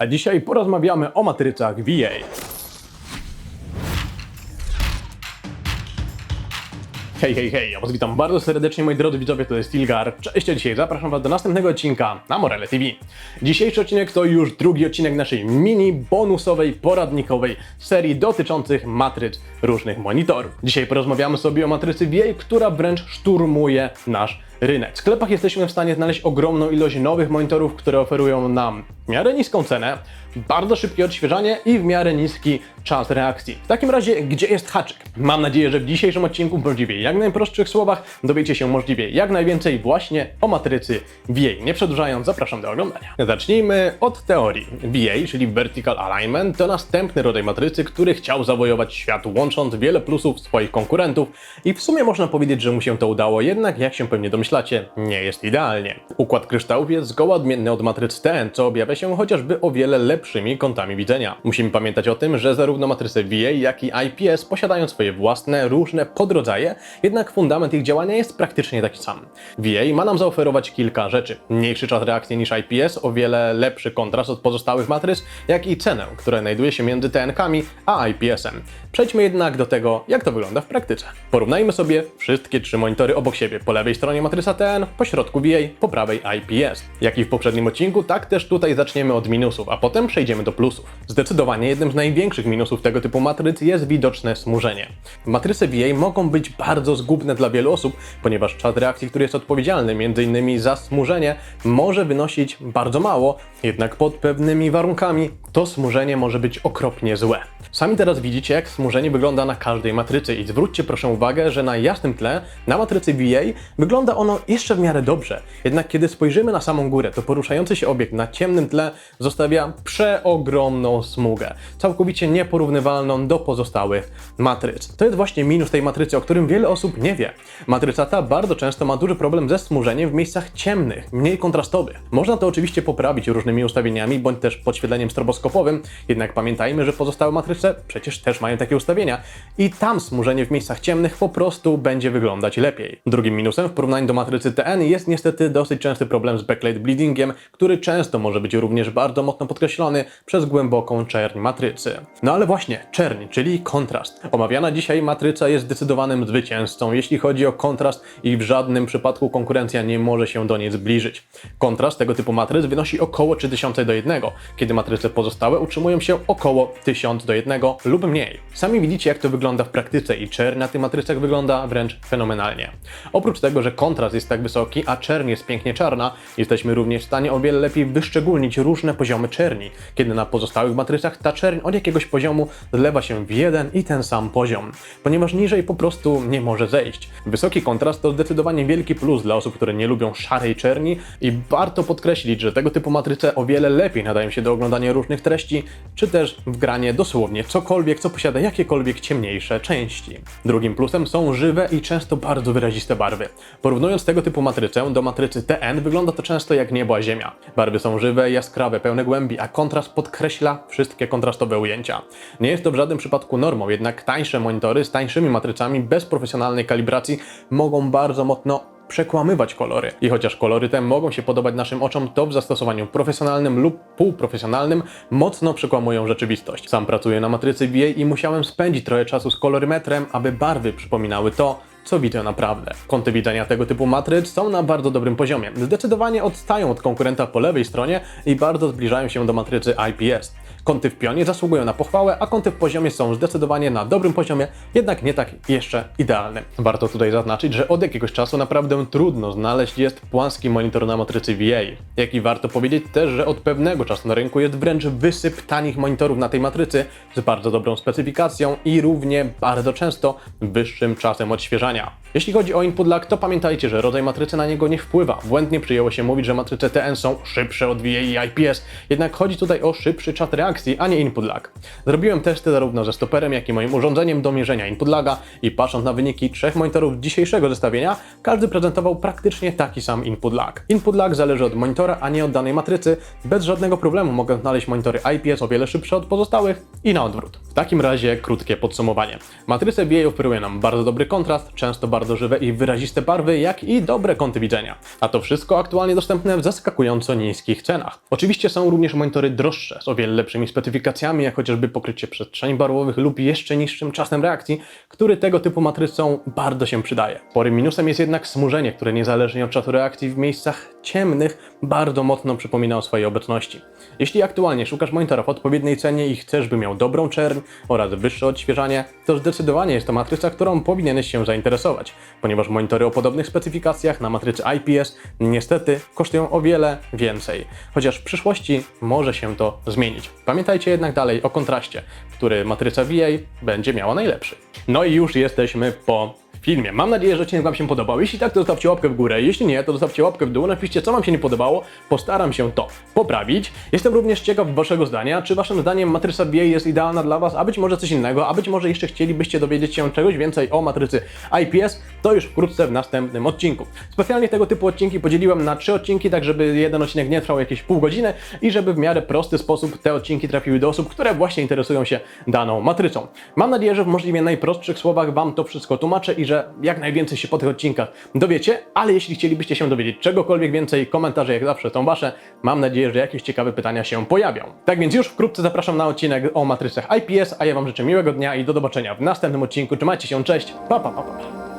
a dzisiaj porozmawiamy o matrycach VA. Hej, hej, hej, ja was witam bardzo serdecznie moi drodzy widzowie, to jest Tilgar. Cześć, a dzisiaj zapraszam was do następnego odcinka na Morele TV. Dzisiejszy odcinek to już drugi odcinek naszej mini, bonusowej, poradnikowej serii dotyczących matryc różnych monitorów. Dzisiaj porozmawiamy sobie o matrycy VA, która wręcz szturmuje nasz rynek. W sklepach jesteśmy w stanie znaleźć ogromną ilość nowych monitorów, które oferują nam w miarę niską cenę, bardzo szybkie odświeżanie i w miarę niski czas reakcji. W takim razie, gdzie jest haczyk? Mam nadzieję, że w dzisiejszym odcinku w możliwie jak najprostszych słowach dowiecie się możliwie jak najwięcej właśnie o matrycy VA. Nie przedłużając, zapraszam do oglądania. Zacznijmy od teorii. VA, czyli Vertical Alignment, to następny rodzaj matrycy, który chciał zawojować świat, łącząc wiele plusów swoich konkurentów i w sumie można powiedzieć, że mu się to udało, jednak jak się pewnie domyślacie, nie jest idealnie. Układ kryształów jest zgoła odmienny od matryc TN, co objawia się chociażby o wiele lepszymi kątami widzenia. Musimy pamiętać o tym, że zarówno matryce VA, jak i IPS posiadają swoje własne, różne podrodzaje, jednak fundament ich działania jest praktycznie taki sam. VA ma nam zaoferować kilka rzeczy. Mniejszy czas reakcji niż IPS, o wiele lepszy kontrast od pozostałych matryc, jak i cenę, która znajduje się między TNK-ami a IPS-em. Przejdźmy jednak do tego, jak to wygląda w praktyce. Porównajmy sobie wszystkie trzy monitory obok siebie. Po lewej stronie matryca TN, po środku VA, po prawej IPS. Jak i w poprzednim odcinku, tak też tutaj zaczniemy od minusów, a potem przejdziemy do plusów. Zdecydowanie jednym z największych minusów tego typu matryc jest widoczne smużenie. Matryce VA mogą być bardzo zgubne dla wielu osób, ponieważ czas reakcji, który jest odpowiedzialny m.in. za smużenie, może wynosić bardzo mało, jednak pod pewnymi warunkami to smużenie może być okropnie złe. Sami teraz widzicie, jak smużenie wygląda na każdej matrycy i zwróćcie proszę uwagę, że na jasnym tle, na matrycy VA, wygląda ono jeszcze w miarę dobrze. Jednak kiedy spojrzymy na samą górę, to poruszający się obiekt na ciemnym tle zostawia przeogromną smugę, całkowicie nieporównywalną do pozostałych matryc. To jest właśnie minus tej matrycy, o którym wiele osób nie wie. Matryca ta bardzo często ma duży problem ze smużeniem w miejscach ciemnych, mniej kontrastowych. Można to oczywiście poprawić różnymi ustawieniami, bądź też podświetleniem stroboskopowym, jednak pamiętajmy, że pozostałe matryce przecież też mają takie ustawienia i tam smużenie w miejscach ciemnych po prostu będzie wyglądać lepiej. Drugim minusem w porównaniu do matrycy TN jest niestety dosyć częsty problem z backlight bleedingiem, który często może być również bardzo mocno podkreślony przez głęboką czerń matrycy. No ale właśnie, czerń, czyli kontrast. Omawiana dzisiaj matryca jest zdecydowanym zwycięzcą, jeśli chodzi o kontrast i w żadnym przypadku konkurencja nie może się do niej zbliżyć. Kontrast tego typu matryc wynosi około 3000 do 1, kiedy matryce pozostałe utrzymują się około 1000 do 1 lub mniej. Sami widzicie jak to wygląda w praktyce i czerń na tych matrycach wygląda wręcz fenomenalnie. Oprócz tego, że kontrast jest tak wysoki, a czerń jest pięknie czarna, jesteśmy również w stanie o wiele lepiej wyszczególnić różne poziomy czerni, kiedy na pozostałych matrycach ta czerń od jakiegoś poziomu zlewa się w jeden i ten sam poziom, ponieważ niżej po prostu nie może zejść. Wysoki kontrast to zdecydowanie wielki plus dla osób, które nie lubią szarej czerni i warto podkreślić, że tego typu matryce o wiele lepiej nadają się do oglądania różnych treści, czy też w granie dosłownie cokolwiek, co posiada jakiekolwiek ciemniejsze części. Drugim plusem są żywe i często bardzo wyraziste barwy. Porównując tego typu matrycę do matrycy TN, wygląda to często jak niebo a ziemia. Barwy są żywe, jaskrawe, pełne głębi, a kontrast podkreśla wszystkie kontrastowe ujęcia. Nie jest to w żadnym przypadku normą, jednak tańsze monitory z tańszymi matrycami bez profesjonalnej kalibracji mogą bardzo mocno przekłamywać kolory. I chociaż kolory te mogą się podobać naszym oczom, to w zastosowaniu profesjonalnym lub półprofesjonalnym mocno przekłamują rzeczywistość. Sam pracuję na matrycy VA i musiałem spędzić trochę czasu z kolorymetrem, aby barwy przypominały to, co widzę naprawdę. Kąty widzenia tego typu matryc są na bardzo dobrym poziomie. Zdecydowanie odstają od konkurenta po lewej stronie i bardzo zbliżają się do matrycy IPS. Kąty w pionie zasługują na pochwałę, a kąty w poziomie są zdecydowanie na dobrym poziomie, jednak nie tak jeszcze idealnym. Warto tutaj zaznaczyć, że od jakiegoś czasu naprawdę trudno znaleźć jest płaski monitor na matrycy VA. Jak i warto powiedzieć też, że od pewnego czasu na rynku jest wręcz wysyp tanich monitorów na tej matrycy z bardzo dobrą specyfikacją i równie bardzo często wyższym czasem odświeżania. Jeśli chodzi o input lag, to pamiętajcie, że rodzaj matrycy na niego nie wpływa. Błędnie przyjęło się mówić, że matryce TN są szybsze od VA i IPS, jednak chodzi tutaj o szybszy czas reakcji, a nie input lag. Zrobiłem testy zarówno ze stoperem, jak i moim urządzeniem do mierzenia input laga i patrząc na wyniki trzech monitorów dzisiejszego zestawienia, każdy prezentował praktycznie taki sam input lag. Input lag zależy od monitora, a nie od danej matrycy. Bez żadnego problemu mogę znaleźć monitory IPS o wiele szybsze od pozostałych i na odwrót. W takim razie krótkie podsumowanie. Matryce VA oferuje nam bardzo dobry kontrast, często bardzo bardzo żywe i wyraziste barwy, jak i dobre kąty widzenia. A to wszystko aktualnie dostępne w zaskakująco niskich cenach. Oczywiście są również monitory droższe, z o wiele lepszymi specyfikacjami, jak chociażby pokrycie przestrzeni barwowych lub jeszcze niższym czasem reakcji, który tego typu matrycą bardzo się przydaje. Sporym minusem jest jednak smużenie, które niezależnie od czasu reakcji w miejscach ciemnych bardzo mocno przypomina o swojej obecności. Jeśli aktualnie szukasz monitora w odpowiedniej cenie i chcesz, by miał dobrą czerń oraz wyższe odświeżanie, to zdecydowanie jest to matryca, którą powinieneś się zainteresować, ponieważ monitory o podobnych specyfikacjach na matrycy IPS niestety kosztują o wiele więcej, chociaż w przyszłości może się to zmienić. Pamiętajcie jednak dalej o kontraście, który matryca VA będzie miała najlepszy. No i już jesteśmy po filmie. Mam nadzieję, że odcinek Wam się podobał. Jeśli tak, to zostawcie łapkę w górę. Jeśli nie, to zostawcie łapkę w dół. Napiszcie, co Wam się nie podobało. Postaram się to poprawić. Jestem również ciekaw Waszego zdania. Czy Waszym zdaniem matryca BA jest idealna dla Was, a być może coś innego, a być może jeszcze chcielibyście dowiedzieć się czegoś więcej o matrycy IPS? To już wkrótce w następnym odcinku. Specjalnie tego typu odcinki podzieliłem na trzy odcinki, tak żeby jeden odcinek nie trwał jakieś pół godziny i żeby w miarę prosty sposób te odcinki trafiły do osób, które właśnie interesują się daną matrycą. Mam nadzieję, że w możliwie najprostszych słowach Wam to wszystko tłumaczę i że jak najwięcej się po tych odcinkach dowiecie, ale jeśli chcielibyście się dowiedzieć czegokolwiek więcej, komentarze jak zawsze są Wasze. Mam nadzieję, że jakieś ciekawe pytania się pojawią. Tak więc już wkrótce zapraszam na odcinek o matrycach IPS, a ja Wam życzę miłego dnia i do zobaczenia w następnym odcinku. Trzymajcie się, cześć, pa pa pa pa. pa.